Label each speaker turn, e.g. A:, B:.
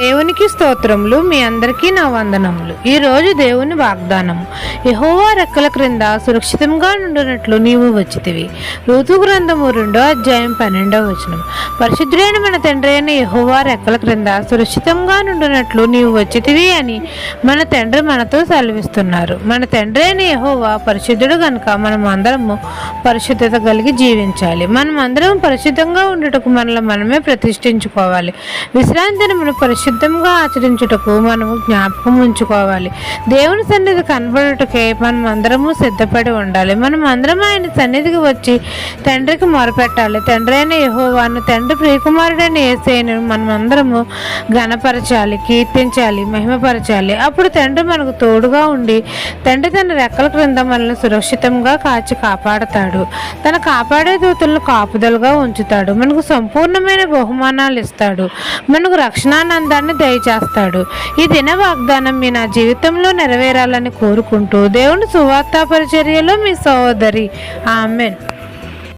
A: దేవునికి స్తోత్రములు మీ అందరికీ నా వందనములు. ఈ రోజు దేవుని వాగ్దానం యహోవా రెక్కల క్రింద సురక్షితంగా నుండినట్లు నీవు వచ్చితివి. ఋతు గ్రంథము రెండో అధ్యాయం పన్నెండవ వచనం. పరిశుద్ధుడైన మన తండ్రి అయిన యహోవా రెక్కల క్రింద సురక్షితంగా నుండినట్లు నీవు వచ్చితివి అని మన తండ్రి మనతో సెలవిస్తున్నారు. మన తండ్రి అయిన యహోవా పరిశుద్ధుడు కనుక మనం అందరము పరిశుద్ధత కలిగి జీవించాలి. మనం అందరం పరిశుద్ధంగా ఉండటకు మనల్ని మనమే ప్రతిష్ఠించుకోవాలి. మన పరిశుద్ధి పరిశుద్ధంగా ఆచరించుటకు మనము జ్ఞాపకం ఉంచుకోవాలి. దేవుని సన్నిధి కనబడుటకే మనం అందరము సిద్ధపడి ఉండాలి. మనం అందరం ఆయన సన్నిధికి వచ్చి తండ్రికి మొరపెట్టాలి. తండ్రి అయిన యహోవాను తండ్రి ప్రియకుమారుడైన ఏసైను మనం అందరము ఘనపరచాలి కీర్తించాలి మహిమపరచాలి. అప్పుడు తండ్రి మనకు తోడుగా ఉండి తండ్రి తన రెక్కల క్రింద మనల్ని సురక్షితంగా కాచి కాపాడతాడు. తన కాపాడే దూతలను కాపుదలుగా ఉంచుతాడు. మనకు సంపూర్ణమైన బహుమానాలు ఇస్తాడు. మనకు ఆనందాన్ని దయచేస్తాడు. ఈ దిన వాగ్దానం మీ నా జీవితంలో నెరవేరాలని కోరుకుంటూ దేవుని సువార్తా పరిచర్యలో మీ సహోదరి. ఆమెన్.